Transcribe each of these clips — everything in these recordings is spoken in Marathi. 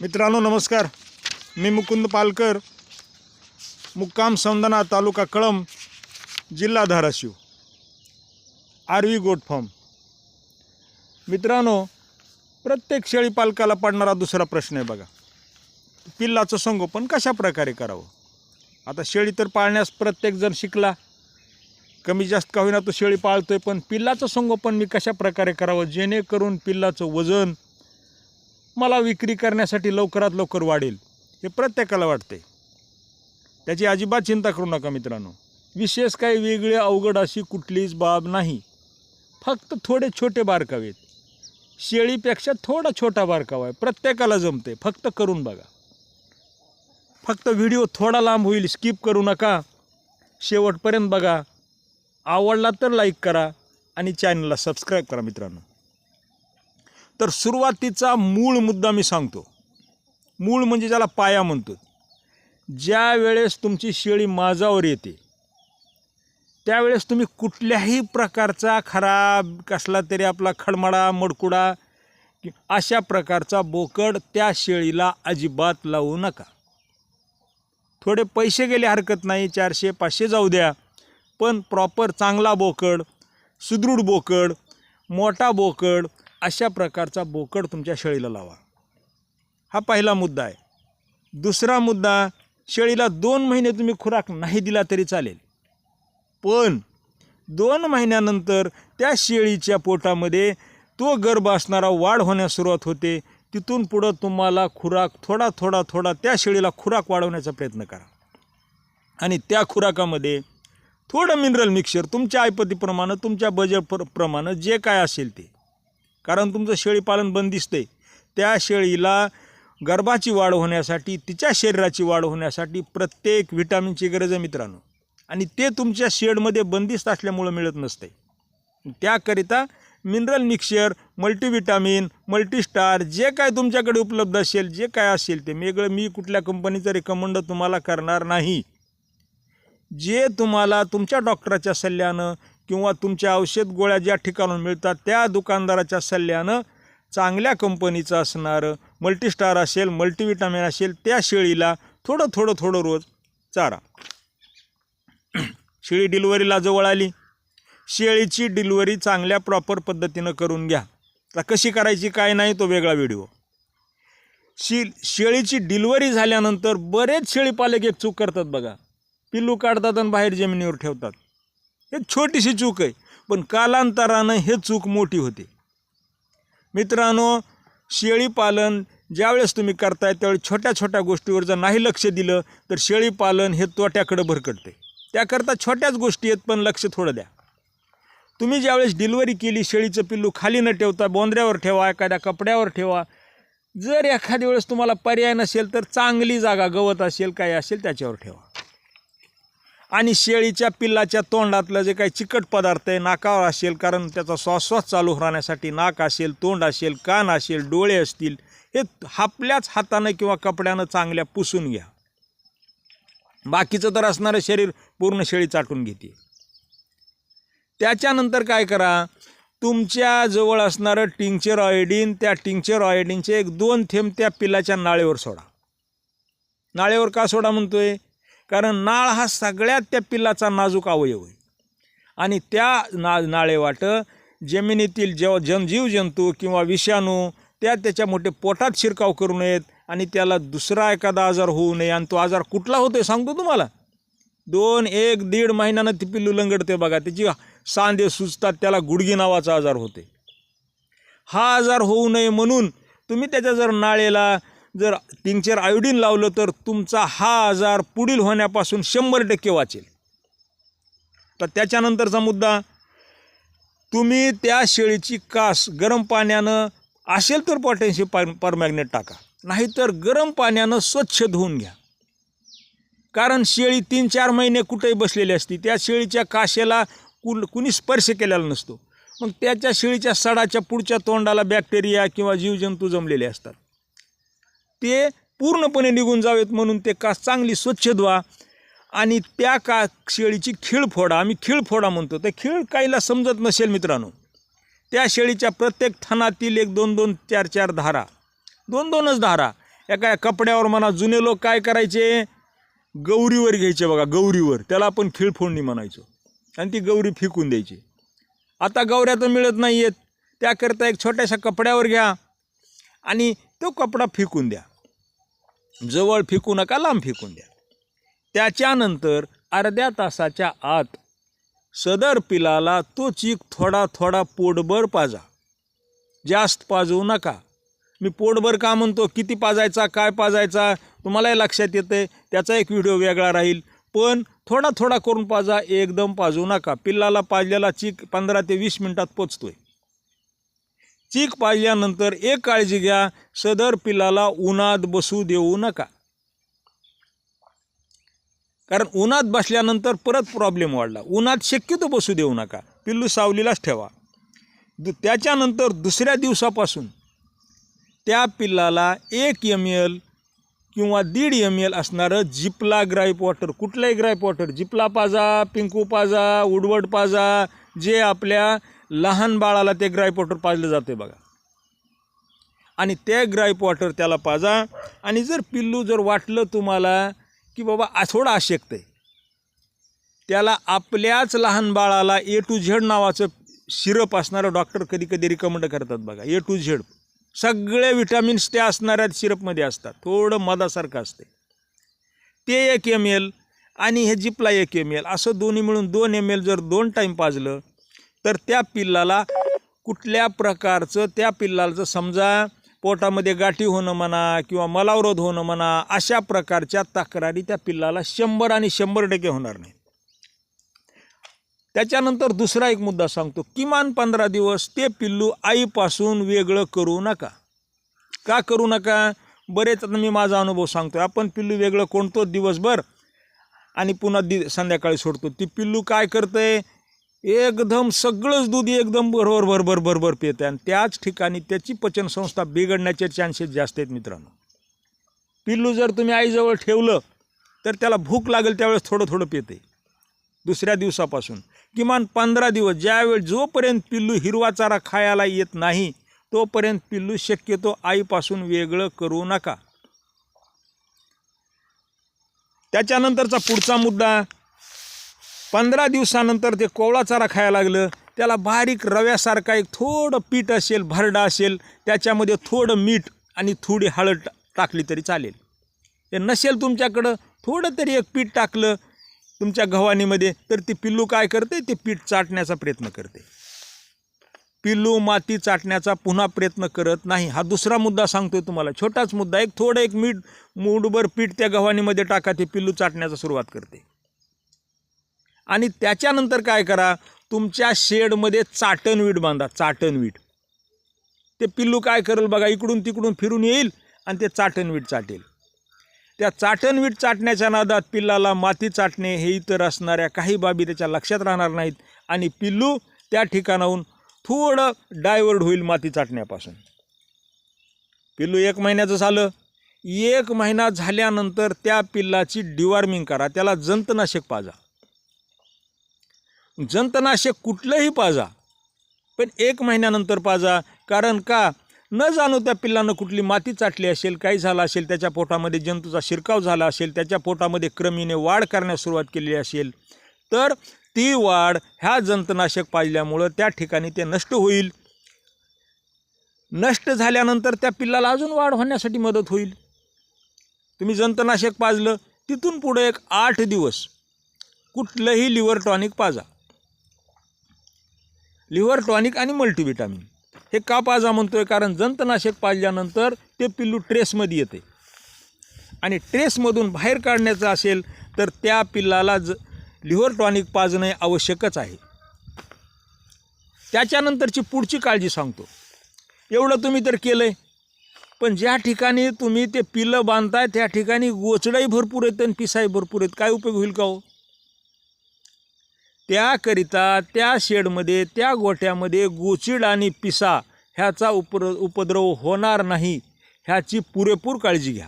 मित्रांनो नमस्कार. मी मुकुंद पालकर मुक्काम संदना तालुका कळम जिल्हा धाराशिव. RV goat farm. मित्रांनो प्रत्येक शेळी पालकाला पडणारा दुसरा प्रश्न आहे बघा. पिल्लाचं संगोपन कशा प्रकारे करावं? आता शेळी तर पाळण्यास प्रत्येकजण शिकला. कमी जास्त का होईना तो शेळी पाळतोय पण पिल्लाचं संगोपन मी कशा प्रकारे करावं? जेणेकरून पिल्लाचं वजन मला विक्री करण्यासाठी लवकरात लवकर वाढेल हे प्रत्येकाला वाटते. त्याची अजिबात चिंता करू नका मित्रांनो. विशेष काही वेगळी अवघड अशी कुठलीच बाब नाही. फक्त थोडे छोटे बारकावे आहेत. शेळीपेक्षा थोडा छोटा बारकावा आहे. प्रत्येकाला जमते. फक्त करून बघा. फक्त व्हिडिओ थोडा लांब होईल स्किप करू नका. शेवटपर्यंत बघा. आवडला तर लाईक करा आणि चॅनलला सबस्क्राईब करा मित्रांनो. तर सुरुवातीचा मूळ मुद्दा मी सांगतो. मूळ म्हणजे ज्याला पाया म्हणतो. ज्या वेळेस तुमची शेळी माझावर येते त्यावेळेस तुम्ही कुठल्याही प्रकारचा खराब कसला तरी आपला खडमडा मडकुडा अशा प्रकारचा बोकड त्या शेळीला अजिबात लावू नका. थोडे पैसे गेले हरकत नाही चारशे पाचशे जाऊ द्या. पण प्रॉपर चांगला बोकड सुदृढ बोकड मोठा बोकड अशा प्रकारचा बोकड तुमच्या शेळीला लावा. हा पहिला मुद्दा आहे. दुसरा मुद्दा शेळीला दोन महिने तुम्ही खुराक नाही दिला तरी चालेल. पण दोन महिन्यानंतर त्या शेळीच्या पोटामध्ये तो गर्भ असणारा वाढ होण्यास सुरुवात होते. तिथून पुढं तुम्हाला खुराक थोडा थोडा थोडा त्या शेळीला खुराक वाढवण्याचा प्रयत्न करा. आणि त्या खुराकामध्ये थोडं मिनरल मिक्सर तुमच्या ऐपतीप्रमाणे तुमच्या बजेट प्र प्रमाणे जे काय असेल ते. कारण तुमचं शेळीपालन बंदिस्त त्या शेळीला गर्भाची वाढ होण्यासाठी तिच्या शरीराची वाढ होण्यासाठी प्रत्येक व्हिटॅमिनची गरज आहे मित्रांनो. आणि ते तुमच्या शेडमध्ये बंदिस्त असल्यामुळं मिळत नसते त्याकरिता मिनरल मिक्सर मल्टीविटामिन मल्टीस्टार जे काय तुमच्याकडे उपलब्ध असेल जे काय असेल ते वेगळं मी कुठल्या कंपनीचं रिकमेंड तुम्हाला करणार नाही. जे तुम्हाला तुमच्या डॉक्टराच्या सल्ल्यानं किंवा तुमच्या औषध गोळ्या ज्या ठिकाणून मिळतात त्या दुकानदाराच्या सल्ल्यानं चांगल्या कंपनीचं असणारं मल्टीस्टार असेल मल्टीविटामिन असेल त्या शेळीला थोडं थोडं थोडं रोज चारा. शेळी डिलिव्हरीला जवळ आली. शेळीची डिलिव्हरी चांगल्या प्रॉपर पद्धतीनं करून घ्या. आता कशी करायची काय नाही तो वेगळा व्हिडिओ. शी शेळीची डिलिव्हरी झाल्यानंतर बरेच शेळीपालक एक चूक करतात बघा. पिल्लू काढतात आणि बाहेर जमिनीवर ठेवतात. हे छोटीशी चूक आहे. पण कालांतरानं हे चूक मोठी होते. मित्रांनो शेळीपालन ज्यावेळेस तुम्ही करताय त्यावेळी छोट्या छोट्या गोष्टीवर जर नाही लक्ष दिलं तर शेळीपालन हे तोट्याकडं भरकटते. त्याकरता छोट्याच गोष्टी आहेत पण लक्ष थोडं द्या. तुम्ही ज्यावेळेस डिलिव्हरी केली शेळीचं पिल्लू खाली न ठेवता बोंद्र्यावर ठेवा एखाद्या कपड्यावर ठेवा जर एखाद्या वेळेस तुम्हाला पर्याय नसेल तर चांगली जागा गवत असेल काय असेल त्याच्यावर ठेवा. आणि शेळीच्या पिल्लाच्या तोंडातलं जे काही चिकट पदार्थ आहे नाकावर असेल कारण त्याचा श्वासश्वास चालू राहण्यासाठी नाक असेल तोंड असेल कान असेल डोळे असतील हे आपल्याच हातानं किंवा कपड्यानं चांगल्या पुसून घ्या. बाकीचं तर असणारं शरीर पूर्ण शेळी चाटून घेते. त्याच्यानंतर काय करा तुमच्या जवळ असणारं टिंक्चर ऑयडीन त्या टिंक्चर ऑयडीनचे एक दोन थेंब त्या पिल्लाच्या नाळेवर सोडा. नाळेवर का सोडा म्हणतोय? कारण नाळ हा सगळ्यात त्या पिल्लाचा नाजूक अवयव आहे. आणि त्या ना नाळेवाट जमिनीतील जेव जनजीव जंतू किंवा विषाणू त्या त्याच्या मोठे पोटात शिरकाव करू नयेत आणि त्याला दुसरा एखादा आजार होऊ नये. आणि तो आजार कुठला होतो सांगतो तुम्हाला? दोन एक दीड महिन्यानं ती पिल्लू लंगडते बघा. त्याची सांधे सुचतात त्याला गुडगी नावाचा आजार होते हा आजार होऊ नये म्हणून तुम्ही त्याच्या जर नाळेला जर टिंचर आयोडीन लावलं तर तुमचा हा आजार पुढील होण्यापासून शंभर टक्के वाचेल. तर त्याच्यानंतरचा मुद्दा तुम्ही त्या शेळीची कास गरम पाण्यानं असेल तर पोटॅन्शियम पर परमॅग्नेट टाका. नाहीतर गरम पाण्यानं स्वच्छ धुवून घ्या. कारण शेळी तीन चार महिने कुठेही बसलेली असती त्या शेळीच्या काशेला कुण कुणी स्पर्श केलेला नसतो. मग त्याच्या शेळीच्या सडाच्या पुढच्या तोंडाला बॅक्टेरिया किंवा जीवजंतू जमलेले असतात. ते पूर्णपणे निघून जावेत म्हणून ते कास चांगली स्वच्छ धुवा. आणि त्या का शेळीची खीळ फोडा. आम्ही खीळ फोडा म्हणतो. ते खीळ काहीला समजत नसेल मित्रांनो. त्या शेळीच्या प्रत्येक थानातील एक दोन दोन चार चार धारा. दोन दोनच धारा. एका कपड्यावर म्हणा जुने लोक काय करायचे? गौरीवर घ्यायचे बघा गौरीवर. त्याला आपण खिळफोडणी म्हणायचो. आणि ती गौरी फेकून द्यायची. आता गौऱ्या तर मिळत नाही आहेत त्याकरता एक छोट्याशा कपड्यावर घ्या. आणि तो कपडा फेकून द्या. जवळ फेकू नका लांब फेकून द्या. त्याच्यानंतर अर्ध्या तासाच्या आत सदर पिलाला तो चीक थोडा थोडा पोटभर पाजा. जास्त पाजवू नका. मी पोटभर का म्हणतो? किती पाजायचा? काय पाजायचा? तुम्हालाही लक्षात येते त्याचा एक व्हिडिओ वेगळा राहील. पण थोडा थोडा करून पाजा एकदम पाजवू नका. पिल्लाला पाजलेला चीक पंधरा ते वीस मिनटात पोचतोय. चीक पाजल्यानंतर एक काळजी घ्या. सदर पिल्लाला उन्हात बसू देऊ नका. कारण उन्हात बसल्यानंतर परत प्रॉब्लेम वाढला. उन्हात शक्यतो बसू देऊ नका. पिल्लू सावलीलाच ठेवा. दु त्याच्यानंतर दुसऱ्या दिवसापासून त्या पिल्लाला एक एम एल किंवा दीड एम एल असणारं जिपला ग्राईप वॉटर कुठलंही ग्राईप वॉटर जिपला पाजा पिंकू पाजा उडवड पाजा जे आपल्या लहान बाळाला ते ग्राईप वॉटर पाजलं जाते बघा. आणि ते ग्राईप वॉटर त्याला पाजा. आणि जर पिल्लू जर वाटलं तुम्हाला की बाबा आ थोडं आशक्त आहे. त्याला आपल्याच लहान बाळाला ए टू झेड नावाचं सिरप असणारं डॉक्टर कधी कधी रिकमेंड करतात बघा. A to Z. सगळे विटॅमिन्स त्या असणाऱ्या सिरपमध्ये असतात. थोडं मधासारखं असते ते एक एम एल आणि हे जिपला एक एम एल असं दोन्ही मिळून दोन एम एल जर दोन टाईम पाजलं तर त्या पिल्लाला कुठल्या प्रकारचं त्या पिल्लाचं समजा पोटामध्ये गाठी होणं म्हणा किंवा मलावरोध होणं म्हणा अशा प्रकारच्या तक्रारी त्या पिल्लाला शंभर आणि शंभर टक्के होणार नाही त्याच्यानंतर दुसरा एक मुद्दा सांगतो किमान पंधरा दिवस ते पिल्लू आईपासून वेगळं करू नका. का करू नका? बरेच मी माझा अनुभव सांगतो आपण पिल्लू वेगळं कोणतो दिवसभर आणि पुन्हा दि संध्याकाळी सोडतो. ती पिल्लू काय करतंय? एकदम सगळंच दूध एकदम बरोबर बरोबर बरोबर पिते आणि त्याच ठिकाणी त्याची पचनसंस्था बिघडण्याचे चान्सेस जास्त आहेत मित्रांनो. पिल्लू जर तुम्ही आईजवळ ठेवलं तर त्याला भूक लागेल त्यावेळेस थोडं थोडं पिते दुसऱ्या दिवसापासून. किमान पंधरा दिवस ज्यावेळी जोपर्यंत पिल्लू हिरवा चारा खायला येत नाही तोपर्यंत पिल्लू शक्यतो आईपासून वेगळं करू नका. त्याच्यानंतरचा पुढचा मुद्दा पंधरा दिवसानंतर ते कोवळा चारा खायला लागलं. त्याला बारीक रव्यासारखा एक थोडं पीठ असेल भरडा असेल त्याच्यामध्ये थोडं मीठ आणि थोडी हळद टाकली तरी चालेल. ते नसेल तुमच्याकडं थोडं तरी एक पीठ टाकलं तुमच्या गव्हाणीमध्ये तर ती पिल्लू काय करते? ते पीठ चाटण्याचा प्रयत्न करते. पिल्लू माती चाटण्याचा पुन्हा प्रयत्न करत नाही. हा दुसरा मुद्दा सांगतोय तुम्हाला. छोटाच मुद्दा. एक थोडं एक मीठ मूडभर पीठ त्या गव्हाणीमध्ये टाका ते पिल्लू चाटण्याचा सुरुवात करते. आणि त्याच्यानंतर काय करा तुमच्या शेडमध्ये चाटणवीट बांधा चाटणवीट ते पिल्लू काय करेल बघा इकडून तिकडून फिरून येईल आणि ते चाटणवीट चाटेल. त्या चाटणवीट चाटण्याच्या नादात पिल्लाला माती चाटणे हे इतर असणाऱ्या काही बाबी त्याच्या लक्षात राहणार नाहीत आणि पिल्लू त्या ठिकाणाहून थोडं डायवर्ट होईल माती चाटण्यापासून. पिल्लू एक महिन्याचं झालं एक महिना झाल्यानंतर त्या पिल्लाची डिवॉर्मिंग करा त्याला जंतनाशक पाजा. जंतनाशक कुठलंही पाजा पण एक महिन्यानंतर पाजा. कारण का? न जाणू त्या पिल्लानं कुठली माती चाटली असेल काही झालं असेल त्याच्या पोटामध्ये जंतूचा शिरकाव झाला असेल त्याच्या पोटामध्ये क्रमीने वाढ करण्यास सुरुवात केलेली असेल तर ती वाढ ह्या जंतनाशक पाजल्यामुळं त्या ठिकाणी ते नष्ट होईल. नष्ट झाल्यानंतर त्या पिल्लाला अजून वाढ होण्यासाठी मदत होईल. तुम्ही जंतनाशक पाजलं तिथून पुढे एक आठ दिवस कुठलंही लिव्हर टॉनिक पाजा. लिव्हर टॉनिक आणि मल्टीविटामिन हे का पाजा म्हणतोय कारण जंतनाशक पाजल्यानंतर ते पिल्लू ट्रेसमध्ये येते. आणि ट्रेसमधून बाहेर काढण्याचं असेल तर त्या पिल्लाला ज लिव्हर टॉनिक पाजणे आवश्यकच आहे. त्याच्यानंतरची पुढची काळजी सांगतो. एवढं तुम्ही तर केलं आहे पण ज्या ठिकाणी तुम्ही ते पिल्लं बांधताय त्या ठिकाणी गोचडाही भरपूर आहेत आणि पिसाही भरपूर आहेत. काय उपयोग होईल का हो? त्याकरिता त्या शेडमध्ये त्या गोठ्यामध्ये गोचिड आणि पिसा ह्याचा उपर उपद्रव होणार नाही. ह्याची पुरेपूर काळजी घ्या.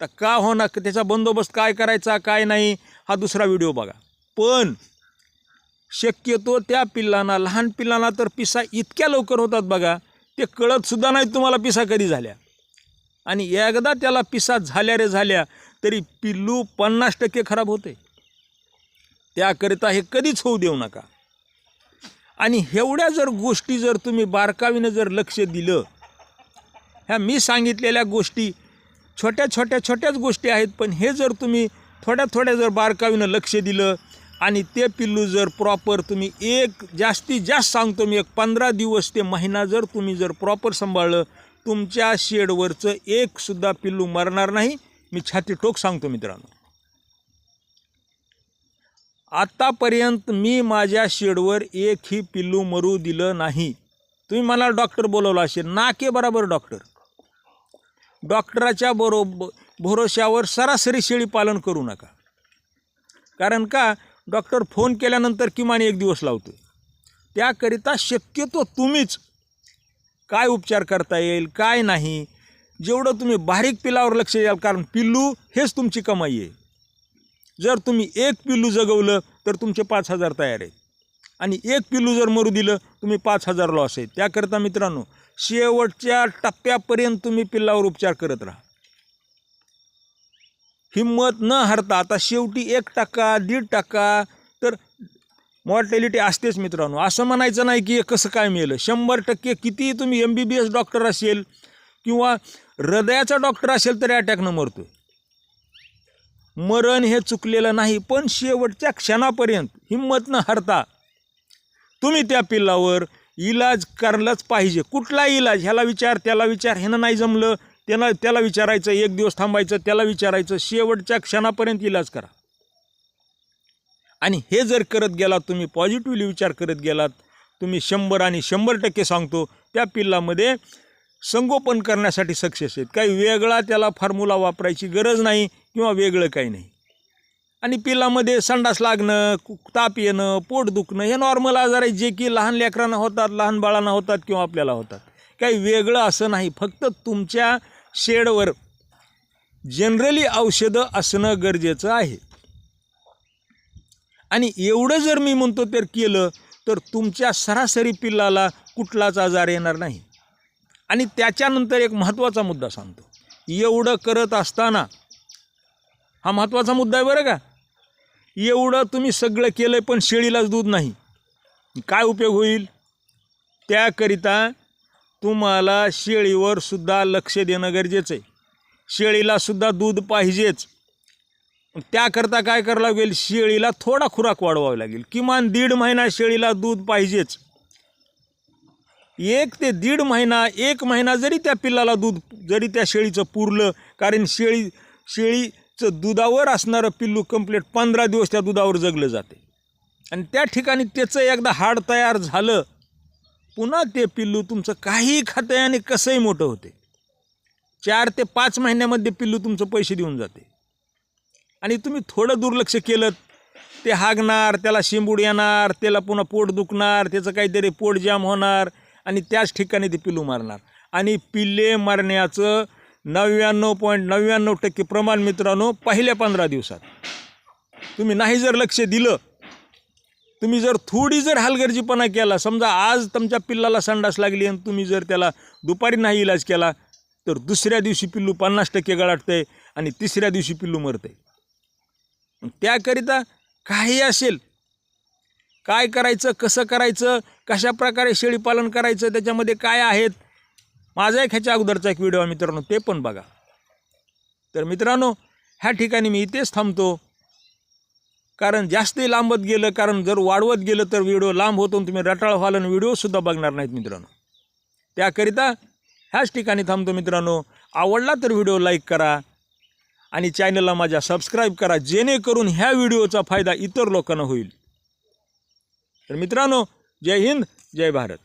तर का होणार? त्याचा बंदोबस्त काय करायचा काय नाही हा दुसरा व्हिडिओ बघा. पण शक्यतो त्या पिल्लांना लहान पिल्लांना तर पिसा इतक्या लवकर होतात बघा ते कळतसुद्धा नाही तुम्हाला पिसा कधी झाल्या. आणि एकदा त्याला पिसा झाल्या रे झाल्या तरी पिल्लू पन्नास टक्के खराब होते त्याकरिता हे कधीच होऊ देऊ नका. आणि एवढ्या जर गोष्टी जर तुम्ही बारकावीनं जर लक्ष दिलं ह्या मी सांगितलेल्या गोष्टी छोट्या छोट्या छोट्याच गोष्टी आहेत पण हे जर तुम्ही थोड्या थोड्या जर बारकावीनं लक्ष दिलं आणि ते पिल्लू जर प्रॉपर तुम्ही एक जास्तीत जास्त सांगतो मी एक पंधरा दिवस ते महिना जर तुम्ही जर प्रॉपर सांभाळलं तुमच्या शेडवरचं एकसुद्धा पिल्लू मरणार नाही. मी छाती टोक सांगतो मित्रांनो. आत्तापर्यंत मी माझ्या शेडवर एकही पिल्लू मरू दिलं नाही. तुम्ही मला डॉक्टर बोलवला असेल. नाके बराबर डॉक्टर. डॉक्टराच्या बरोबर भरोश्यावर सरासरी शेळी पालन करू नका. कारण का? डॉक्टर फोन केल्यानंतर किमान एक दिवस लावतो त्याकरिता शक्यतो तुम्हीच काय उपचार करता येईल काय नाही जेवढं तुम्ही बारीक पिलावर लक्ष द्याल कारण पिल्लू हेच तुमची कमाई आहे. जर तुम्ही एक पिल्लू जगवलं तर तुमचे पाच हजार तयार आहेत आणि एक पिल्लू जर मरू दिलं तुम्ही पाच हजार लॉस आहे. त्याकरता मित्रांनो शेवटच्या टप्प्यापर्यंत तुम्ही पिल्लावर उपचार करत राहा. हिंमत न हरता आता शेवटी एक टक्का दीड टक्का तर मॉर्टॅलिटी असतेच मित्रांनो. असं म्हणायचं नाही की कसं काय मिळेल. शंभर टक्के किती तुम्ही M B B S doctor असेल किंवा हृदयाचा डॉक्टर असेल तरी अटॅकनं मरतो आहे मरण हे चुकलेलं नाही पण शेवटच्या क्षणापर्यंत हिंमत न हरता तुम्ही त्या पिल्लावर इलाज करायलाच पाहिजे. कुठला इलाज? ह्याला विचार त्याला विचार. ह्यानं नाही जमलं त्याला त्याला विचारायचं एक दिवस थांबायचं त्याला विचारायचं. शेवटच्या क्षणापर्यंत इलाज करा. आणि हे जर करत गेलात तुम्ही पॉझिटिव्हली विचार करत गेलात तुम्ही शंभर आणि शंभर टक्के सांगतो त्या पिल्लामध्ये संगोपन करण्यासाठी सक्सेस आहेत. काही वेगळा त्याला फॉर्म्युला वापरायची गरज नाही किंवा वेगळं काही नाही. आणि पिल्लामध्ये संडास लागणं ताप येणं पोट दुखणं हे नॉर्मल आजार आहे जे की लहान लेकरांना होतात लहान बाळांना होतात किंवा आपल्याला होतात. काही वेगळं असं नाही. फक्त तुमच्या शेडवर जनरली औषधं असणं गरजेचं आहे. आणि एवढं जर मी म्हणतो तर केलं तर तुमच्या सरासरी पिल्लाला कुठलाच आजार येणार नाही. आणि त्याच्यानंतर एक महत्त्वाचा मुद्दा सांगतो. एवढं करत असताना हा महत्त्वाचा मुद्दा आहे बरं का? एवढं तुम्ही सगळं केलं आहे पण शेळीलाच दूध नाही. काय उपयोग होईल? त्याकरिता तुम्हाला शेळीवर सुद्धा लक्ष देणं गरजेचं आहे. शेळीला सुद्धा दूध पाहिजेच. त्याकरता काय करावं लागेल? शेळीला थोडा खुराक वाढवावा लागेल. किमान दीड महिना शेळीला दूध पाहिजेच. एक ते दीड महिना एक महिना जरी त्या पिल्लाला दूध जरी त्या शेळीचं पुरलं कारण शेळी शेळीचं दुधावर असणारं पिल्लू कंप्लीट पंधरा दिवस त्या दुधावर जगलं जाते. आणि त्या ठिकाणी त्याचं एकदा हाड तयार झालं पुन्हा ते पिल्लू तुमचं काही खातं आहे आणि कसंही मोठं होते. चार ते पाच महिन्यामध्ये पिल्लू तुमचं पैसे देऊन जाते. आणि तुम्ही थोडं दुर्लक्ष केलं ते हागणार त्याला शिंबूड येणार त्याला पुन्हा पोट दुखणार त्याचं काहीतरी पोट जाम होणार आणि त्याच ठिकाणी ते पिल्लू मारणार. आणि पिल्ले मारण्याचं नव्याण्णव पॉईंट नव्याण्णव टक्के प्रमाण मित्रांनो पहिल्या पंधरा दिवसात. तुम्ही नाही जर लक्ष दिलं तुम्ही जर थोडी जर हलगर्जीपणा केला समजा आज तुमच्या पिल्लाला संडास लागली आणि तुम्ही जर त्याला दुपारी नाही इलाज केला तर दुसऱ्या दिवशी पिल्लू पन्नास टक्के गळाटतंय आणि तिसऱ्या दिवशी पिल्लू मरतंय. त्याकरिता काही असेल काय करायचं कसं करायचं कशा प्रकारे शेळीपालन करायचं त्याच्यामध्ये काय आहेत? माझा एक ह्याच्या अगोदरचा एक व्हिडिओ आहे मित्रांनो ते पण बघा. तर मित्रांनो ह्या ठिकाणी मी इथेच थांबतो. कारण जास्तही लांबत गेलं कारण जर वाढवत गेलं तर व्हिडिओ लांब होतो आणि तुम्ही रटाळ व्हाल आणि व्हिडिओसुद्धा बघणार नाहीत मित्रांनो. त्याकरिता ह्याच ठिकाणी थांबतो मित्रांनो. आवडला तर व्हिडिओ लाईक करा आणि चॅनलला माझ्या सबस्क्राईब करा जेणेकरून ह्या व्हिडिओचा फायदा इतर लोकांना होईल. तर मित्रांनो जय हिंद जय भारत.